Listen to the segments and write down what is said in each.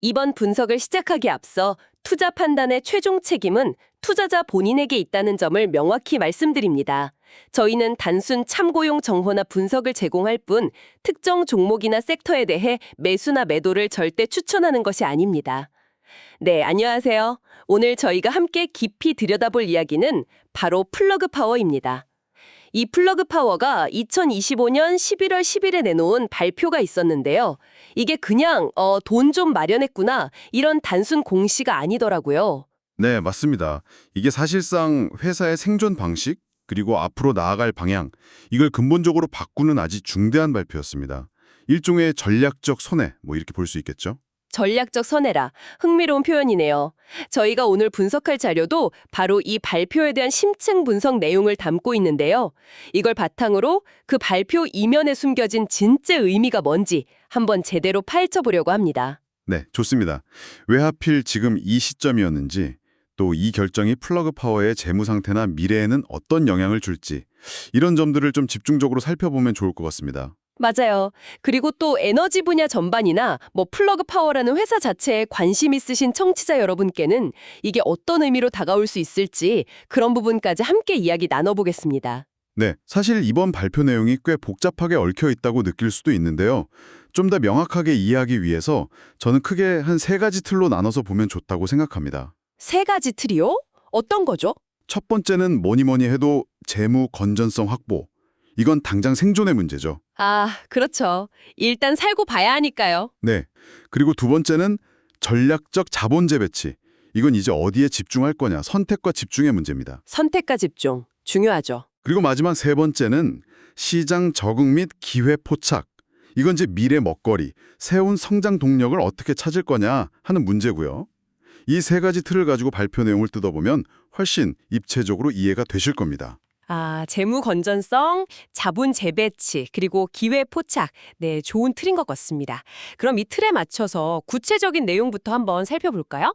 이번 분석을 시작하기에 앞서 투자 판단의 최종 책임은 투자자 본인에게 있다는 점을 명확히 말씀드립니다. 저희는 단순 참고용 정보나 분석을 제공할 뿐 특정 종목이나 섹터에 대해 매수나 매도를 절대 추천하는 것이 아닙니다. 네, 안녕하세요. 오늘 저희가 함께 깊이 들여다볼 이야기는 바로 플러그 파워입니다. 이 플러그 파워가 2025년 11월 10일에 내놓은 발표가 있었는데요. 이게 그냥 어, 돈 좀 마련했구나 이런 단순 공시가 아니더라고요. 네, 맞습니다. 이게 사실상 회사의 생존 방식 그리고 앞으로 나아갈 방향 이걸 근본적으로 바꾸는 아주 중대한 발표였습니다. 일종의 전략적 손해 뭐 이렇게 볼 수 있겠죠? 전략적 선회라 흥미로운 표현이네요. 저희가 오늘 분석할 자료도 바로 이 발표에 대한 심층 분석 내용을 담고 있는데요. 이걸 바탕으로 그 발표 이면에 숨겨진 진짜 의미가 뭔지 한번 제대로 파헤쳐 보려고 합니다. 네, 좋습니다. 왜 하필 지금 이 시점이었는지 또 이 결정이 플러그 파워의 재무 상태나 미래에는 어떤 영향을 줄지 이런 점들을 좀 집중적으로 살펴보면 좋을 것 같습니다. 맞아요. 그리고 또 에너지 분야 전반이나 뭐 플러그 파워라는 회사 자체에 관심 있으신 청취자 여러분께는 이게 어떤 의미로 다가올 수 있을지 그런 부분까지 함께 이야기 나눠보겠습니다. 네, 사실 이번 발표 내용이 꽤 복잡하게 얽혀 있다고 느낄 수도 있는데요. 좀 더 명확하게 이해하기 위해서 저는 크게 한 세 가지 틀로 나눠서 보면 좋다고 생각합니다. 세 가지 트리오? 어떤 거죠? 첫 번째는 뭐니 뭐니 해도 재무 건전성 확보. 이건 당장 생존의 문제죠. 아, 그렇죠. 일단 살고 봐야 하니까요. 네. 그리고 두 번째는 전략적 자본 재 배치. 이건 이제 어디에 집중할 거냐, 선택과 집중의 문제입니다. 선택과 집중. 중요하죠. 그리고 마지막 세 번째는 시장 적응 및 기회 포착. 이건 이제 미래 먹거리, 새로운 성장 동력을 어떻게 찾을 거냐 하는 문제고요. 이 세 가지 틀을 가지고 발표 내용을 뜯어보면 훨씬 입체적으로 이해가 되실 겁니다. 아, 재무 건전성, 자본 재배치, 그리고 기회 포착. 네, 좋은 틀인 것 같습니다. 그럼 이 틀에 맞춰서 구체적인 내용부터 한번 살펴볼까요?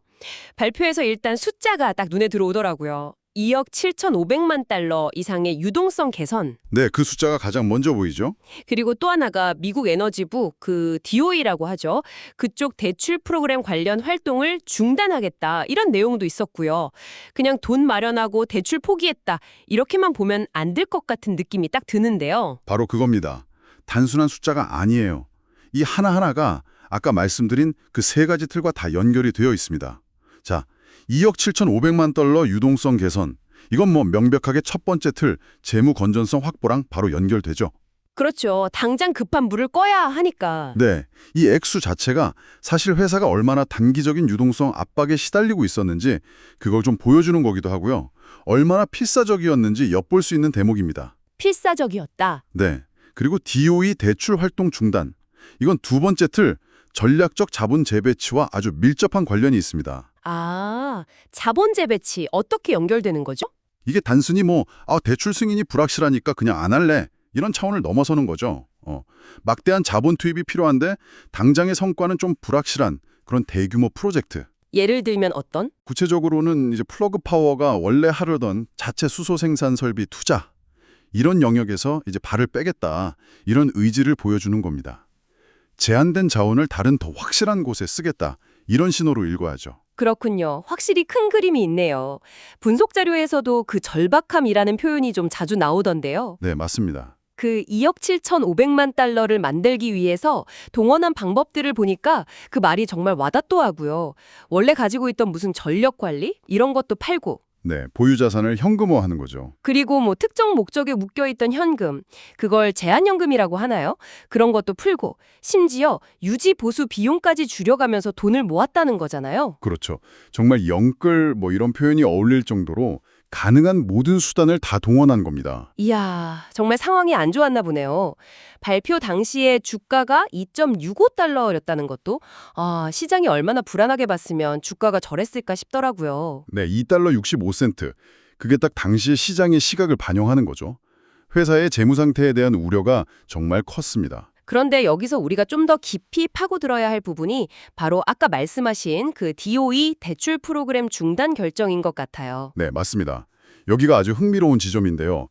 발표에서 일단 숫자가 딱 눈에 들어오더라고요. 2억 7,500만 달러 이상의 유동성 개선. 네, 그 숫자가 가장 먼저 보이죠? 그리고 또 하나가 미국 에너지부 그 DOE라고 하죠. 그쪽 대출 프로그램 관련 활동을 중단하겠다. 이런 내용도 있었고요. 그냥 돈 마련하고 대출 포기했다. 이렇게만 보면 안 될 것 같은 느낌이 딱 드는데요. 바로 그겁니다. 단순한 숫자가 아니에요. 이 하나하나가 아까 말씀드린 그 세 가지 틀과 다 연결이 되어 있습니다. 자, 2억 7,500만 달러 유동성 개선. 이건 뭐 명백하게 첫 번째 틀, 재무 건전성 확보랑 바로 연결되죠. 그렇죠. 당장 급한 물을 꺼야 하니까. 네, 이 액수 자체가 사실 회사가 얼마나 단기적인 유동성 압박에 시달리고 있었는지 그걸 좀 보여주는 거기도 하고요. 얼마나 필사적이었는지 엿볼 수 있는 대목입니다. 필사적이었다. 네, 그리고 DOE 대출 활동 중단. 이건 두 번째 틀, 전략적 자본 재배치와 아주 밀접한 관련이 있습니다. 아, 자본 재배치 어떻게 연결되는 거죠? 이게 단순히 뭐 아, 대출 승인이 불확실하니까 그냥 안 할래 이런 차원을 넘어서는 거죠. 어, 막대한 자본 투입이 필요한데 당장의 성과는 좀 불확실한 그런 대규모 프로젝트. 예를 들면 어떤? 구체적으로는 이제 플러그 파워가 원래 하려던 자체 수소 생산 설비 투자 이런 영역에서 이제 발을 빼겠다 이런 의지를 보여주는 겁니다. 제한된 자원을 다른 더 확실한 곳에 쓰겠다 이런 신호로 읽어야죠. 그렇군요. 확실히 큰 그림이 있네요. 분석 자료에서도 그 절박함이라는 표현이 좀 자주 나오던데요. 네, 맞습니다. 그 2억 7,500만 달러를 만들기 위해서 동원한 방법들을 보니까 그 말이 정말 와닿더라고요. 원래 가지고 있던 무슨 전력 관리 이런 것도 팔고 네, 보유 자산을 현금화하는 거죠. 그리고 뭐 특정 목적에 묶여 있던 현금 그걸 제한현금이라고 하나요? 그런 것도 풀고 심지어 유지 보수 비용까지 줄여가면서 돈을 모았다는 거잖아요. 그렇죠. 정말 영끌 뭐 이런 표현이 어울릴 정도로 가능한 모든 수단을 다 동원한 겁니다. 이야, 정말 상황이 안 좋았나 보네요. 발표 당시에 주가가 2.65달러였다는 것도 아, 시장이 얼마나 불안하게 봤으면 주가가 저랬을까 싶더라고요. 네, 2달러 65센트. 그게 딱 당시의 시장의 시각을 반영하는 거죠. 회사의 재무 상태에 대한 우려가 정말 컸습니다. 그런데 여기서 우리가 좀 더 깊이 파고들어야 할 부분이 바로 아까 말씀하신 그 DOE 대출 프로그램 중단 결정인 것 같아요. 네, 맞습니다. 여기가 아주 흥미로운 지점인데요.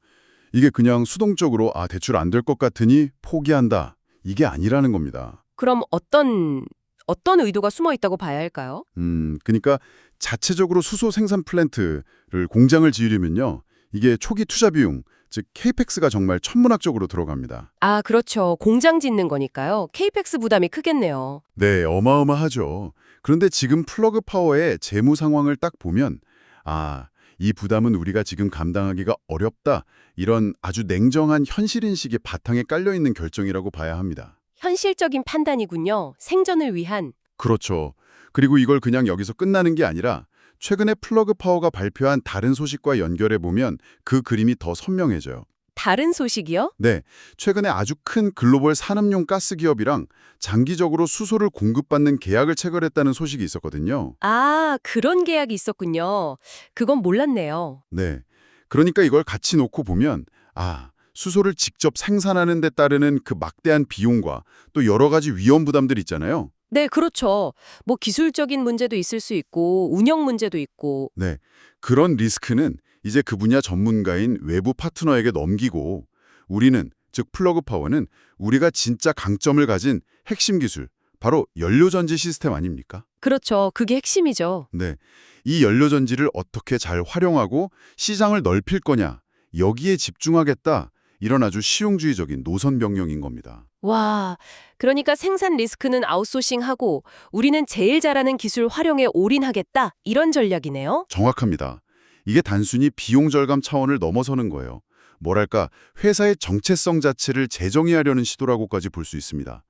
이게 그냥 수동적으로 아, 대출 안 될 것 같으니 포기한다. 이게 아니라는 겁니다. 그럼 어떤 어떤 의도가 숨어 있다고 봐야 할까요? 음, 그러니까 자체적으로 수소 생산 플랜트를 공장을 지으려면요. 이게 초기 투자 비용, 즉 케이펙스가 정말 천문학적으로 들어갑니다. 아, 그렇죠. 공장 짓는 거니까요. 케이펙스 부담이 크겠네요. 네, 어마어마하죠. 그런데 지금 플러그 파워의 재무 상황을 딱 보면 아, 이 부담은 우리가 지금 감당하기가 어렵다. 이런 아주 냉정한 현실인식의 바탕에 깔려 있는 결정이라고 봐야 합니다. 현실적인 판단이군요. 생존을 위한. 그렇죠. 그리고 이걸 그냥 여기서 끝나는 게 아니라 최근에 플러그 파워가 발표한 다른 소식과 연결해 보면 그 그림이 더 선명해져요. 다른 소식이요? 네, 최근에 아주 큰 글로벌 산업용 가스 기업이랑 장기적으로 수소를 공급받는 계약을 체결했다는 소식이 있었거든요. 아, 그런 계약이 있었군요. 그건 몰랐네요. 네. 그러니까 이걸 같이 놓고 보면 아, 수소를 직접 생산하는 데 따르는 그 막대한 비용과 또 여러 가지 위험 부담들 있잖아요. 네, 그렇죠. 뭐 기술적인 문제도 있을 수 있고 운영 문제도 있고 네. 그런 리스크는 이제 그 분야 전문가인 외부 파트너에게 넘기고 우리는 즉 플러그 파워는 우리가 진짜 강점을 가진 핵심 기술 바로 연료 전지 시스템 아닙니까? 그렇죠. 그게 핵심이죠. 네. 이 연료 전지를 어떻게 잘 활용하고 시장을 넓힐 거냐 여기에 집중하겠다. 이런 아주 실용주의적인 노선 변경인 겁니다. 와, 그러니까 생산 리스크는 아웃소싱하고 우리는 제일 잘하는 기술 활용에 올인하겠다. 이런 전략이네요. 정확합니다. 이게 단순히 비용 절감 차원을 넘어서는 거예요. 뭐랄까 회사의 정체성 자체를 재정의하려는 시도라고까지 볼 수 있습니다.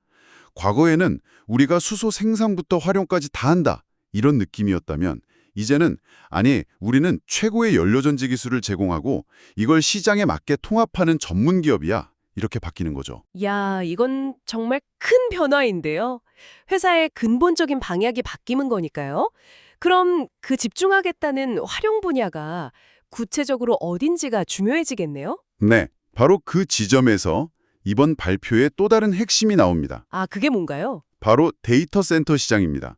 과거에는 우리가 수소 생산부터 활용까지 다 한다 이런 느낌이었다면 이제는 아니 우리는 최고의 연료전지 기술을 제공하고 이걸 시장에 맞게 통합하는 전문 기업이야 이렇게 바뀌는 거죠. 야, 이건 정말 큰 변화인데요. 회사의 근본적인 방향이 바뀌는 거니까요. 그럼 그 집중하겠다는 활용 분야가 구체적으로 어딘지가 중요해지겠네요? 네, 바로 그 지점에서 이번 발표의 또 다른 핵심이 나옵니다. 아, 그게 뭔가요? 바로 데이터 센터 시장입니다.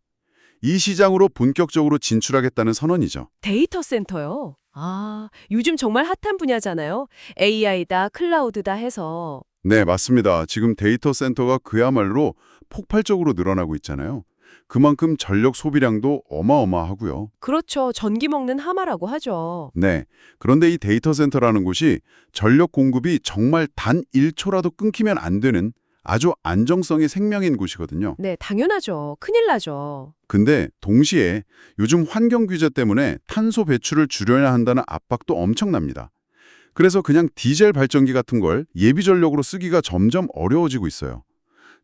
이 시장으로 본격적으로 진출하겠다는 선언이죠. 데이터 센터요. 아, 요즘 정말 핫한 분야잖아요. AI다, 클라우드다 해서. 네, 맞습니다. 지금 데이터 센터가 그야말로 폭발적으로 늘어나고 있잖아요. 그만큼 전력 소비량도 어마어마하고요. 그렇죠. 전기 먹는 하마라고 하죠. 네, 그런데 이 데이터 센터라는 곳이 전력 공급이 정말 단 1초라도 끊기면 안 되는 아주 안정성이 생명인 곳이거든요. 네, 당연하죠. 큰일 나죠. 근데 동시에 요즘 환경 규제 때문에 탄소 배출을 줄여야 한다는 압박도 엄청납니다. 그래서 그냥 디젤 발전기 같은 걸 예비 전력으로 쓰기가 점점 어려워지고 있어요.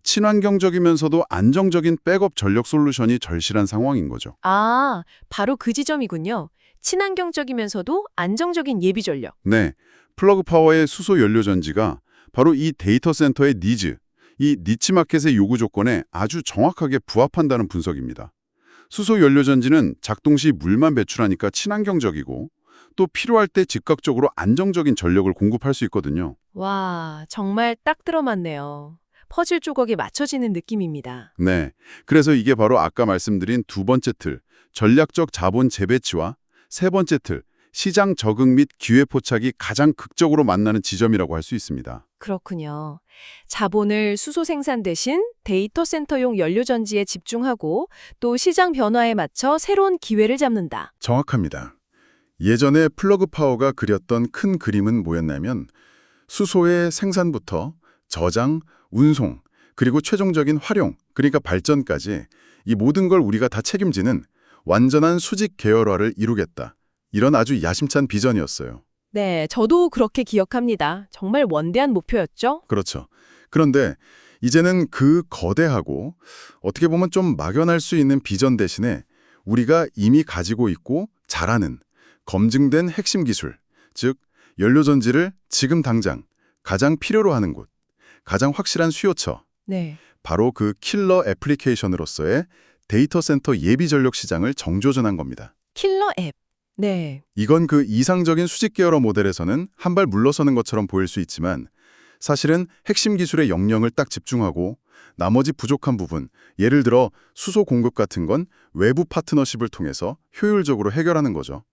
친환경적이면서도 안정적인 백업 전력 솔루션이 절실한 상황인 거죠. 아, 바로 그 지점이군요. 친환경적이면서도 안정적인 예비 전력. 네, 플러그 파워의 수소 연료 전지가 바로 이 데이터 센터의 니즈, 이 니치 마켓의 요구 조건에 아주 정확하게 부합한다는 분석입니다. 수소 연료 전지는 작동 시 물만 배출하니까 친환경적이고 또 필요할 때 즉각적으로 안정적인 전력을 공급할 수 있거든요. 와, 정말 딱 들어맞네요. 퍼즐 조각이 맞춰지는 느낌입니다. 네, 그래서 이게 바로 아까 말씀드린 두 번째 틀, 전략적 자본 재배치와 세 번째 틀, 시장 적응 및 기회 포착이 가장 극적으로 만나는 지점이라고 할 수 있습니다. 그렇군요. 자본을 수소 생산 대신 데이터 센터용 연료 전지에 집중하고 또 시장 변화에 맞춰 새로운 기회를 잡는다. 정확합니다. 예전에 플러그 파워가 그렸던 큰 그림은 뭐였냐면 수소의 생산부터 저장, 운송, 그리고 최종적인 활용, 그러니까 발전까지 이 모든 걸 우리가 다 책임지는 완전한 수직 계열화를 이루겠다. 이런 아주 야심찬 비전이었어요. 네, 저도 그렇게 기억합니다. 정말 원대한 목표였죠? 그렇죠. 그런데 이제는 그 거대하고 어떻게 보면 좀 막연할 수 있는 비전 대신에 우리가 이미 가지고 있고 잘하는 검증된 핵심 기술, 즉 연료전지를 지금 당장 가장 필요로 하는 곳, 가장 확실한 수요처, 네. 바로 그 킬러 애플리케이션으로서의 데이터 센터 예비 전력 시장을 정조준한 겁니다. 킬러 앱. 네. 이건 그 이상적인 수직 계열화 모델에서는 한 발 물러서는 것처럼 보일 수 있지만 사실은 핵심 기술의 역량을 딱 집중하고 나머지 부족한 부분, 예를 들어 수소 공급 같은 건 외부 파트너십을 통해서 효율적으로 해결하는 거죠.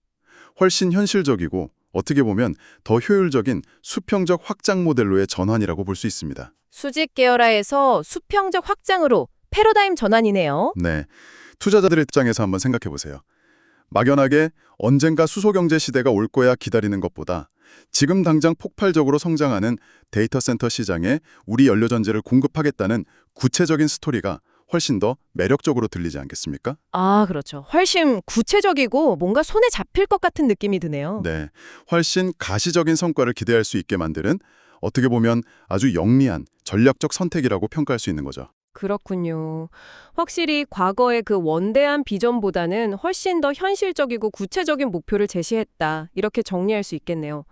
훨씬 현실적이고 어떻게 보면 더 효율적인 수평적 확장 모델로의 전환이라고 볼 수 있습니다. 수직 계열화에서 수평적 확장으로 패러다임 전환이네요. 네. 투자자들의 입장에서 한번 생각해 보세요. 막연하게 언젠가 수소경제 시대가 올 거야 기다리는 것보다 지금 당장 폭발적으로 성장하는 데이터 센터 시장에 우리 연료전지를 공급하겠다는 구체적인 스토리가 훨씬 더 매력적으로 들리지 않겠습니까? 아, 그렇죠. 훨씬 구체적이고 뭔가 손에 잡힐 것 같은 느낌이 드네요. 네. 훨씬 가시적인 성과를 기대할 수 있게 만드는 어떻게 보면 아주 영리한 전략적 선택이라고 평가할 수 있는 거죠. 그렇군요. 확실히 과거의 그 원대한 비전보다는 훨씬 더 현실적이고 구체적인 목표를 제시했다. 이렇게 정리할 수 있겠네요.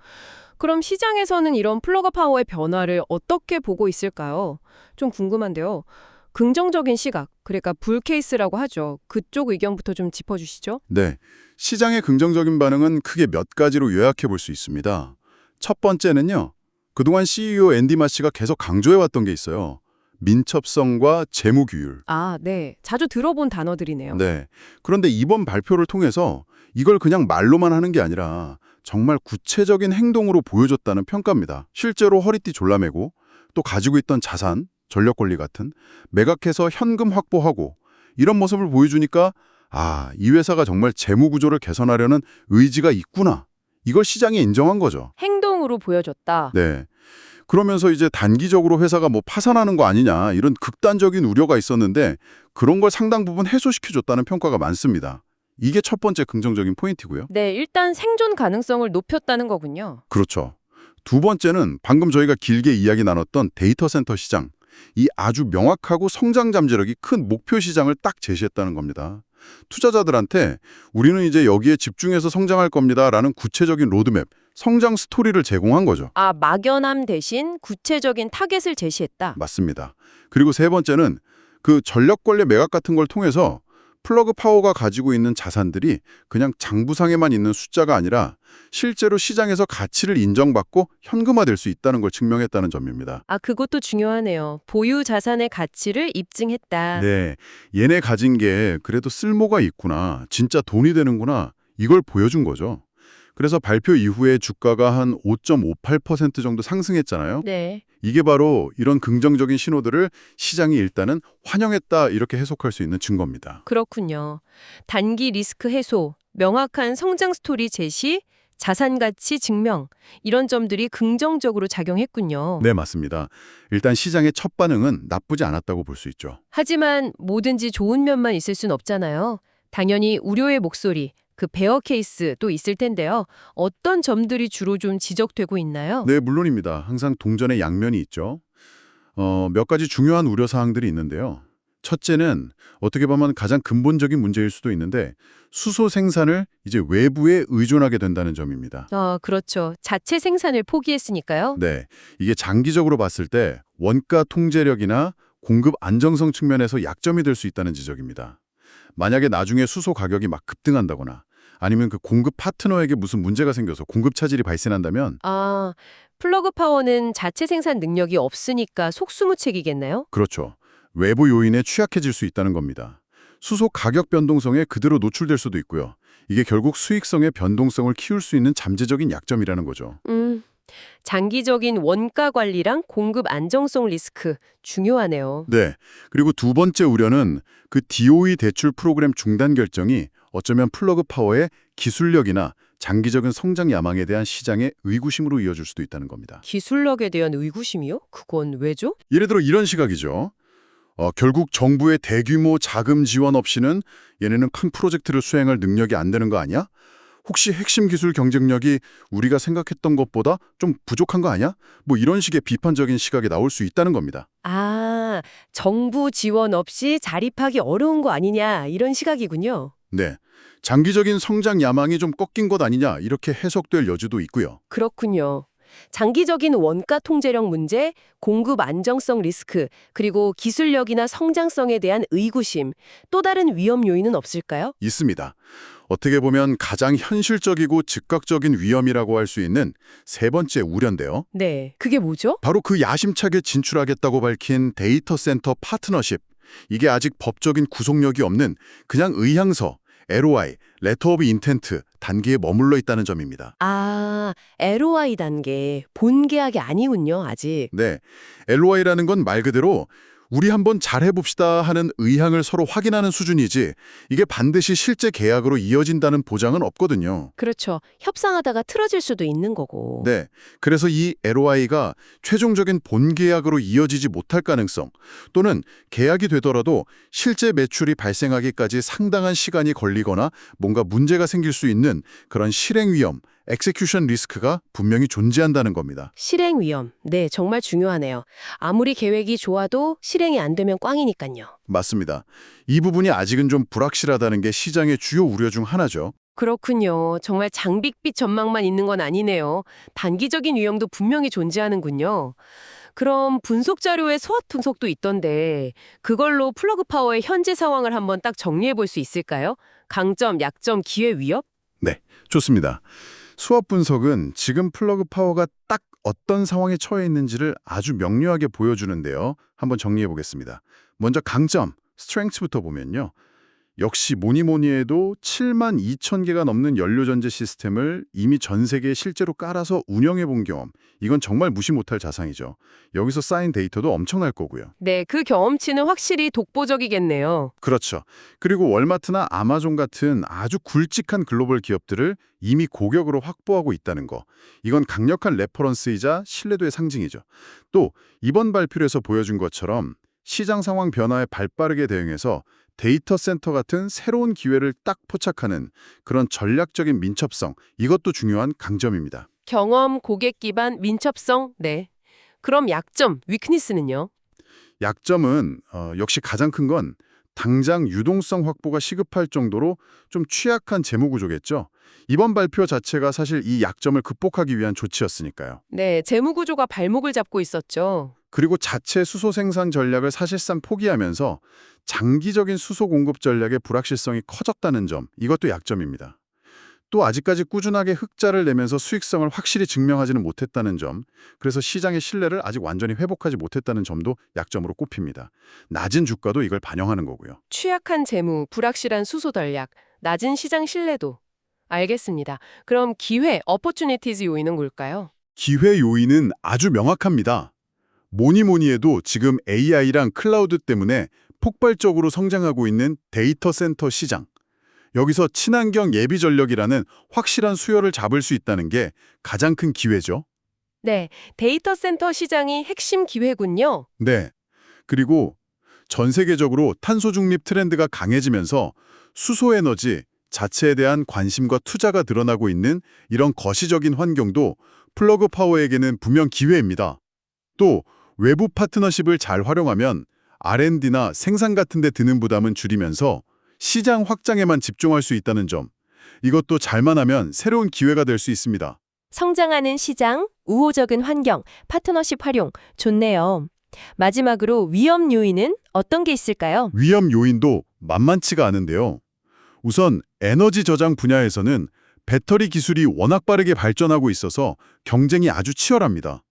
그럼 시장에서는 이런 플러그 파워의 변화를 어떻게 보고 있을까요? 좀 궁금한데요. 긍정적인 시각, 그러니까 불 케이스라고 하죠. 그쪽 의견부터 좀 짚어주시죠. 네. 시장의 긍정적인 반응은 크게 몇 가지로 요약해 볼 수 있습니다. 첫 번째는요. 그동안 CEO 앤디 마시가 계속 강조해왔던 게 있어요. 민첩성과 재무 규율. 아, 네. 자주 들어본 단어들이네요. 네. 그런데 이번 발표를 통해서 이걸 그냥 말로만 하는 게 아니라 정말 구체적인 행동으로 보여줬다는 평가입니다. 실제로 허리띠 졸라매고 또 가지고 있던 자산, 전력 권리 같은 매각해서 현금 확보하고 이런 모습을 보여주니까 아, 이 회사가 정말 재무 구조를 개선하려는 의지가 있구나. 이걸 시장이 인정한 거죠. 행동으로 보여줬다. 네. 그러면서 이제 단기적으로 회사가 뭐 파산하는 거 아니냐 이런 극단적인 우려가 있었는데 그런 걸 상당 부분 해소시켜줬다는 평가가 많습니다. 이게 첫 번째 긍정적인 포인트고요. 네, 일단 생존 가능성을 높였다는 거군요. 그렇죠. 두 번째는 방금 저희가 길게 이야기 나눴던 데이터 센터 시장. 이 아주 명확하고 성장 잠재력이 큰 목표 시장을 딱 제시했다는 겁니다. 투자자들한테 우리는 이제 여기에 집중해서 성장할 겁니다라는 구체적인 로드맵, 성장 스토리를 제공한 거죠. 아, 막연함 대신 구체적인 타겟을 제시했다. 맞습니다. 그리고 세 번째는 그 전력 권리 매각 같은 걸 통해서 플러그 파워가 가지고 있는 자산들이 그냥 장부상에만 있는 숫자가 아니라 실제로 시장에서 가치를 인정받고 현금화될 수 있다는 걸 증명했다는 점입니다. 아, 그것도 중요하네요. 보유 자산의 가치를 입증했다. 네, 얘네 가진 게 그래도 쓸모가 있구나, 진짜 돈이 되는구나, 이걸 보여준 거죠. 그래서 발표 이후에 주가가 한 5.58% 정도 상승했잖아요. 네. 이게 바로 이런 긍정적인 신호들을 시장이 일단은 환영했다 이렇게 해석할 수 있는 증거입니다. 그렇군요. 단기 리스크 해소, 명확한 성장 스토리 제시, 자산 가치 증명 이런 점들이 긍정적으로 작용했군요. 네, 맞습니다. 일단 시장의 첫 반응은 나쁘지 않았다고 볼 수 있죠. 하지만 뭐든지 좋은 면만 있을 순 없잖아요. 당연히 우려의 목소리, 그 베어 케이스도 있을 텐데요. 어떤 점들이 주로 좀 지적되고 있나요? 네, 물론입니다. 항상 동전의 양면이 있죠. 어, 몇 가지 중요한 우려 사항들이 있는데요. 첫째는 어떻게 보면 가장 근본적인 문제일 수도 있는데 수소 생산을 이제 외부에 의존하게 된다는 점입니다. 아, 그렇죠. 자체 생산을 포기했으니까요. 네, 이게 장기적으로 봤을 때 원가 통제력이나 공급 안정성 측면에서 약점이 될 수 있다는 지적입니다. 만약에 나중에 수소 가격이 막 급등한다거나 아니면 그 공급 파트너에게 무슨 문제가 생겨서 공급 차질이 발생한다면 아, 플러그 파워는 자체 생산 능력이 없으니까 속수무책이겠나요? 그렇죠. 외부 요인에 취약해질 수 있다는 겁니다. 수소 가격 변동성에 그대로 노출될 수도 있고요. 이게 결국 수익성의 변동성을 키울 수 있는 잠재적인 약점이라는 거죠. 음, 장기적인 원가 관리랑 공급 안정성 리스크 중요하네요. 네. 그리고 두 번째 우려는 그 DOE 대출 프로그램 중단 결정이 어쩌면 플러그 파워의 기술력이나 장기적인 성장 야망에 대한 시장의 의구심으로 이어질 수도 있다는 겁니다. 기술력에 대한 의구심이요? 그건 왜죠? 예를 들어 이런 시각이죠. 어, 결국 정부의 대규모 자금 지원 없이는 얘네는 큰 프로젝트를 수행할 능력이 안 되는 거 아니야? 혹시 핵심 기술 경쟁력이 우리가 생각했던 것보다 좀 부족한 거 아니야? 뭐 이런 식의 비판적인 시각이 나올 수 있다는 겁니다. 아, 정부 지원 없이 자립하기 어려운 거 아니냐 이런 시각이군요. 네. 장기적인 성장 야망이 좀 꺾인 것 아니냐 이렇게 해석될 여지도 있고요. 그렇군요. 장기적인 원가 통제력 문제, 공급 안정성 리스크, 그리고 기술력이나 성장성에 대한 의구심, 또 다른 위험 요인은 없을까요? 있습니다. 어떻게 보면 가장 현실적이고 즉각적인 위험이라고 할 수 있는 세 번째 우려인데요. 네. 그게 뭐죠? 바로 그 야심차게 진출하겠다고 밝힌 데이터 센터 파트너십. 이게 아직 법적인 구속력이 없는 그냥 의향서, LOI, 레터 오브 인텐트 단계에 머물러 있다는 점입니다. 아, LOI 단계, 본 계약이 아니군요, 아직. 네, LOI라는 건 말 그대로 우리 한번 잘해봅시다 하는 의향을 서로 확인하는 수준이지 이게 반드시 실제 계약으로 이어진다는 보장은 없거든요. 그렇죠. 협상하다가 틀어질 수도 있는 거고. 네. 그래서 이 LOI가 최종적인 본 계약으로 이어지지 못할 가능성 또는 계약이 되더라도 실제 매출이 발생하기까지 상당한 시간이 걸리거나 뭔가 문제가 생길 수 있는 그런 실행 위험, 엑세큐션 리스크가 분명히 존재한다는 겁니다. 실행 위험. 네, 정말 중요하네요. 아무리 계획이 좋아도 실행이 안 되면 꽝이니까요. 맞습니다. 이 부분이 아직은 좀 불확실하다는 게 시장의 주요 우려 중 하나죠. 그렇군요. 정말 장밋빛 전망만 있는 건 아니네요. 단기적인 위험도 분명히 존재하는군요. 그럼 분석 자료에 소압 분석도 있던데 그걸로 플러그 파워의 현재 상황을 한번 딱 정리해 볼 수 있을까요? 강점, 약점, 기회, 위협? 좋습니다. 수업 분석은 지금 플러그 파워가 딱 어떤 상황에 처해 있는지를 아주 명료하게 보여주는데요. 한번 정리해 보겠습니다. 먼저 강점, 스트렝스부터 보면요. 역시 뭐니 뭐니 해도 7만 2천 개가 넘는 연료전지 시스템을 이미 전 세계에 실제로 깔아서 운영해 본 경험. 이건 정말 무시 못할 자산이죠. 여기서 쌓인 데이터도 엄청날 거고요. 네, 그 경험치는 확실히 독보적이겠네요. 그렇죠. 그리고 월마트나 아마존 같은 아주 굵직한 글로벌 기업들을 이미 고격으로 확보하고 있다는 거. 이건 강력한 레퍼런스이자 신뢰도의 상징이죠. 또 이번 발표에서 보여준 것처럼 시장 상황 변화에 발빠르게 대응해서 데이터 센터 같은 새로운 기회를 딱 포착하는 그런 전략적인 민첩성, 이것도 중요한 강점입니다. 경험, 고객 기반, 민첩성, 네. 그럼 약점, 위크니스는요? 약점은 어, 역시 가장 큰 건 당장 유동성 확보가 시급할 정도로 좀 취약한 재무 구조겠죠. 이번 발표 자체가 사실 이 약점을 극복하기 위한 조치였으니까요. 네, 재무 구조가 발목을 잡고 있었죠. 그리고 자체 수소 생산 전략을 사실상 포기하면서 장기적인 수소 공급 전략의 불확실성이 커졌다는 점, 이것도 약점입니다. 또 아직까지 꾸준하게 흑자를 내면서 수익성을 확실히 증명하지는 못했다는 점, 그래서 시장의 신뢰를 아직 완전히 회복하지 못했다는 점도 약점으로 꼽힙니다. 낮은 주가도 이걸 반영하는 거고요. 취약한 재무, 불확실한 수소 전략, 낮은 시장 신뢰도. 알겠습니다. 그럼 기회, 어퍼튜니티즈 요인은 뭘까요? 기회 요인은 아주 명확합니다. 뭐니 뭐니 해도 지금 AI랑 클라우드 때문에 폭발적으로 성장하고 있는 데이터 센터 시장. 여기서 친환경 예비 전력이라는 확실한 수요를 잡을 수 있다는 게 가장 큰 기회죠. 네, 데이터 센터 시장이 핵심 기회군요. 네. 그리고 전 세계적으로 탄소 중립 트렌드가 강해지면서 수소 에너지 자체에 대한 관심과 투자가 늘어나고 있는 이런 거시적인 환경도 플러그 파워에게는 분명 기회입니다. 또 외부 파트너십을 잘 활용하면 R&D나 생산 같은 데 드는 부담은 줄이면서 시장 확장에만 집중할 수 있다는 점. 이것도 잘만 하면 새로운 기회가 될 수 있습니다. 성장하는 시장, 우호적인 환경, 파트너십 활용, 좋네요. 마지막으로 위험 요인은 어떤 게 있을까요? 위험 요인도 만만치가 않은데요. 우선 에너지 저장 분야에서는 배터리 기술이 워낙 빠르게 발전하고 있어서 경쟁이 아주 치열합니다.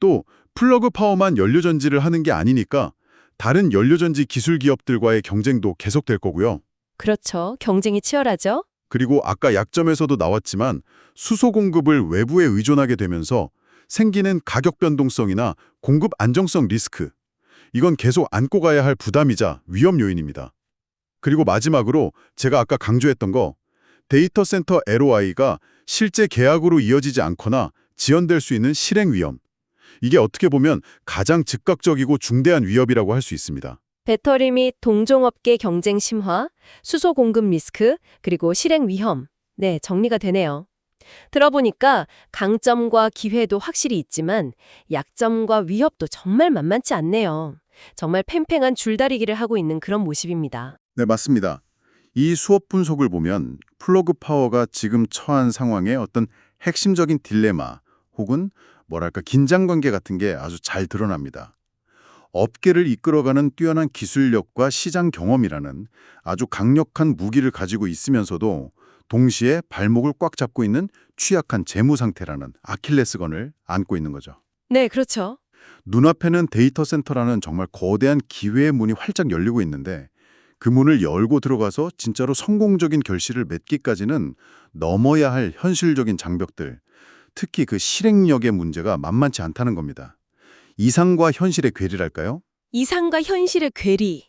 또 플러그 파워만 연료전지를 하는 게 아니니까 다른 연료전지 기술 기업들과의 경쟁도 계속될 거고요. 그렇죠. 경쟁이 치열하죠. 그리고 아까 약점에서도 나왔지만 수소 공급을 외부에 의존하게 되면서 생기는 가격 변동성이나 공급 안정성 리스크. 이건 계속 안고 가야 할 부담이자 위험 요인입니다. 그리고 마지막으로 제가 아까 강조했던 거 데이터 센터 LOI가 실제 계약으로 이어지지 않거나 지연될 수 있는 실행 위험. 이게 어떻게 보면 가장 즉각적이고 중대한 위협이라고 할 수 있습니다. 배터리 및 동종업계 경쟁 심화, 수소 공급 리스크, 그리고 실행 위험. 네, 정리가 되네요. 들어보니까 강점과 기회도 확실히 있지만 약점과 위협도 정말 만만치 않네요. 정말 팽팽한 줄다리기를 하고 있는 그런 모습입니다. 네, 맞습니다. 이 수업 분석을 보면 플러그 파워가 지금 처한 상황의 어떤 핵심적인 딜레마 혹은 뭐랄까 긴장 관계 같은 게 아주 잘 드러납니다. 업계를 이끌어가는 뛰어난 기술력과 시장 경험이라는 아주 강력한 무기를 가지고 있으면서도 동시에 발목을 꽉 잡고 있는 취약한 재무 상태라는 아킬레스건을 안고 있는 거죠. 네, 그렇죠. 눈앞에는 데이터 센터라는 정말 거대한 기회의 문이 활짝 열리고 있는데 그 문을 열고 들어가서 진짜로 성공적인 결실을 맺기까지는 넘어야 할 현실적인 장벽들, 특히 그 실행력의 문제가 만만치 않다는 겁니다. 이상과 현실의 괴리랄까요? 이상과 현실의 괴리.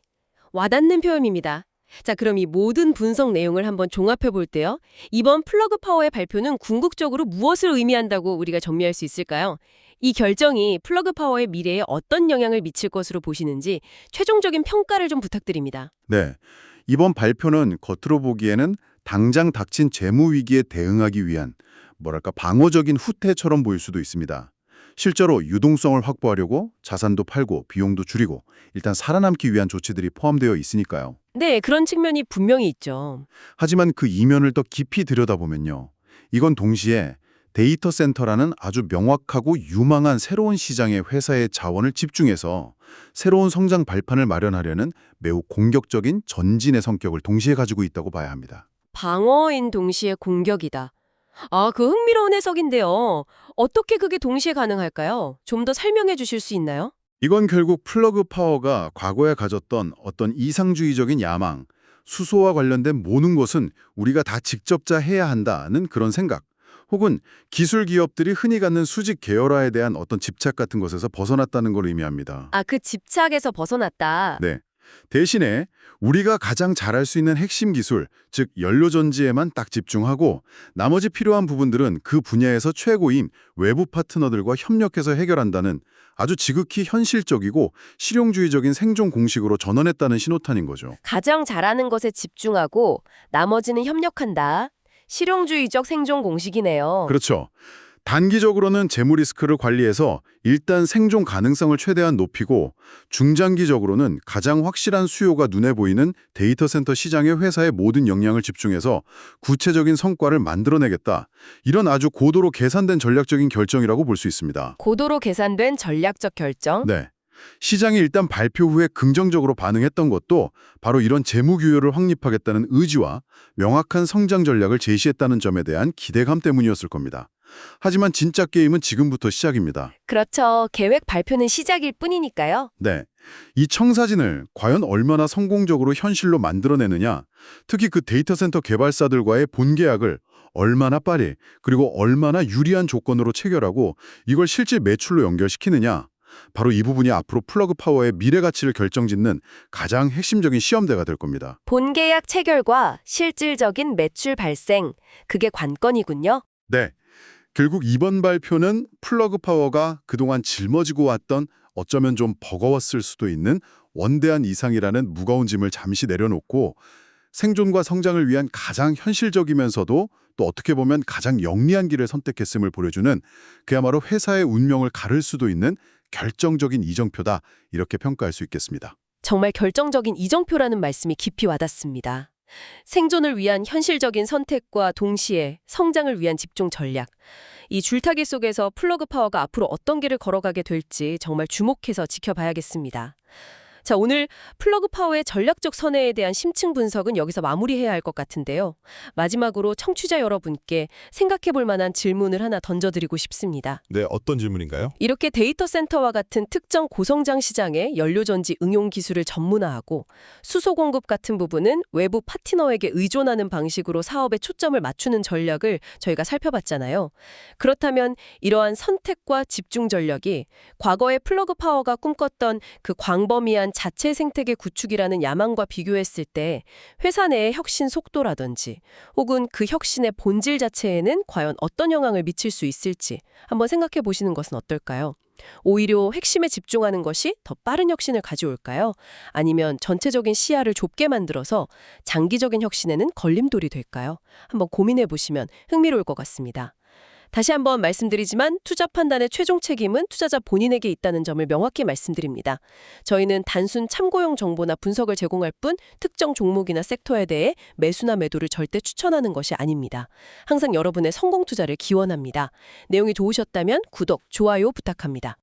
와닿는 표현입니다. 자, 그럼 이 모든 분석 내용을 한번 종합해 볼 때요. 이번 플러그 파워의 발표는 궁극적으로 무엇을 의미한다고 우리가 정리할 수 있을까요? 이 결정이 플러그 파워의 미래에 어떤 영향을 미칠 것으로 보시는지 최종적인 평가를 좀 부탁드립니다. 네. 이번 발표는 겉으로 보기에는 당장 닥친 재무 위기에 대응하기 위한 뭐랄까 방어적인 후퇴처럼 보일 수도 있습니다. 실제로 유동성을 확보하려고 자산도 팔고 비용도 줄이고 일단 살아남기 위한 조치들이 포함되어 있으니까요. 네, 그런 측면이 분명히 있죠. 하지만 그 이면을 더 깊이 들여다보면요. 이건 동시에 데이터 센터라는 아주 명확하고 유망한 새로운 시장의 회사의 자원을 집중해서 새로운 성장 발판을 마련하려는 매우 공격적인 전진의 성격을 동시에 가지고 있다고 봐야 합니다. 방어인 동시에 공격이다. 아, 그 흥미로운 해석인데요. 어떻게 그게 동시에 가능할까요? 좀 더 설명해 주실 수 있나요? 이건 결국 플러그 파워가 과거에 가졌던 어떤 이상주의적인 야망, 수소와 관련된 모든 것은 우리가 다 직접자 해야 한다는 그런 생각, 혹은 기술 기업들이 흔히 갖는 수직 계열화에 대한 어떤 집착 같은 것에서 벗어났다는 걸 의미합니다. 아, 그 집착에서 벗어났다. 네. 대신에 우리가 가장 잘할 수 있는 핵심 기술, 즉 연료 전지에만 딱 집중하고 나머지 필요한 부분들은 그 분야에서 최고인 외부 파트너들과 협력해서 해결한다는 아주 지극히 현실적이고 실용주의적인 생존 공식으로 전환했다는 신호탄인 거죠. 가장 잘하는 것에 집중하고 나머지는 협력한다. 실용주의적 생존 공식이네요. 그렇죠. 단기적으로는 재무 리스크를 관리해서 일단 생존 가능성을 최대한 높이고 중장기적으로는 가장 확실한 수요가 눈에 보이는 데이터 센터 시장의 회사의 모든 역량을 집중해서 구체적인 성과를 만들어내겠다. 이런 아주 고도로 계산된 전략적인 결정이라고 볼 수 있습니다. 고도로 계산된 전략적 결정. 네. 시장이 일단 발표 후에 긍정적으로 반응했던 것도 바로 이런 재무 규율을 확립하겠다는 의지와 명확한 성장 전략을 제시했다는 점에 대한 기대감 때문이었을 겁니다. 하지만 진짜 게임은 지금부터 시작입니다. 그렇죠. 계획 발표는 시작일 뿐이니까요. 네. 이 청사진을 과연 얼마나 성공적으로 현실로 만들어내느냐, 특히 그 데이터 센터 개발사들과의 본계약을 얼마나 빨리 그리고 얼마나 유리한 조건으로 체결하고 이걸 실제 매출로 연결시키느냐, 바로 이 부분이 앞으로 플러그 파워의 미래 가치를 결정짓는 가장 핵심적인 시험대가 될 겁니다. 본계약 체결과 실질적인 매출 발생. 그게 관건이군요. 네. 결국 이번 발표는 플러그 파워가 그동안 짊어지고 왔던 어쩌면 좀 버거웠을 수도 있는 원대한 이상이라는 무거운 짐을 잠시 내려놓고 생존과 성장을 위한 가장 현실적이면서도 또 어떻게 보면 가장 영리한 길을 선택했음을 보여주는 그야말로 회사의 운명을 가를 수도 있는 결정적인 이정표다 이렇게 평가할 수 있겠습니다. 정말 결정적인 이정표라는 말씀이 깊이 와닿습니다. 생존을 위한 현실적인 선택과 동시에 성장을 위한 집중 전략. 이 줄타기 속에서 플러그 파워가 앞으로 어떤 길을 걸어가게 될지 정말 주목해서 지켜봐야겠습니다. 자, 오늘 플러그 파워의 전략적 선회에 대한 심층 분석은 여기서 마무리해야 할 것 같은데요. 마지막으로 청취자 여러분께 생각해 볼 만한 질문을 하나 던져드리고 싶습니다. 네, 어떤 질문인가요? 이렇게 데이터 센터와 같은 특정 고성장 시장의 연료전지 응용 기술을 전문화하고 수소 공급 같은 부분은 외부 파트너에게 의존하는 방식으로 사업에 초점을 맞추는 전략을 저희가 살펴봤잖아요. 그렇다면 이러한 선택과 집중 전략이 과거의 플러그 파워가 꿈꿨던 그 광범위한 자체 생태계 구축이라는 야망과 비교했을 때 회사 내의 혁신 속도라든지 혹은 그 혁신의 본질 자체에는 과연 어떤 영향을 미칠 수 있을지 한번 생각해 보시는 것은 어떨까요? 오히려 핵심에 집중하는 것이 더 빠른 혁신을 가져올까요? 아니면 전체적인 시야를 좁게 만들어서 장기적인 혁신에는 걸림돌이 될까요? 한번 고민해 보시면 흥미로울 것 같습니다. 다시 한번 말씀드리지만 투자 판단의 최종 책임은 투자자 본인에게 있다는 점을 명확히 말씀드립니다. 저희는 단순 참고용 정보나 분석을 제공할 뿐 특정 종목이나 섹터에 대해 매수나 매도를 절대 추천하는 것이 아닙니다. 항상 여러분의 성공 투자를 기원합니다. 내용이 좋으셨다면 구독, 좋아요 부탁합니다.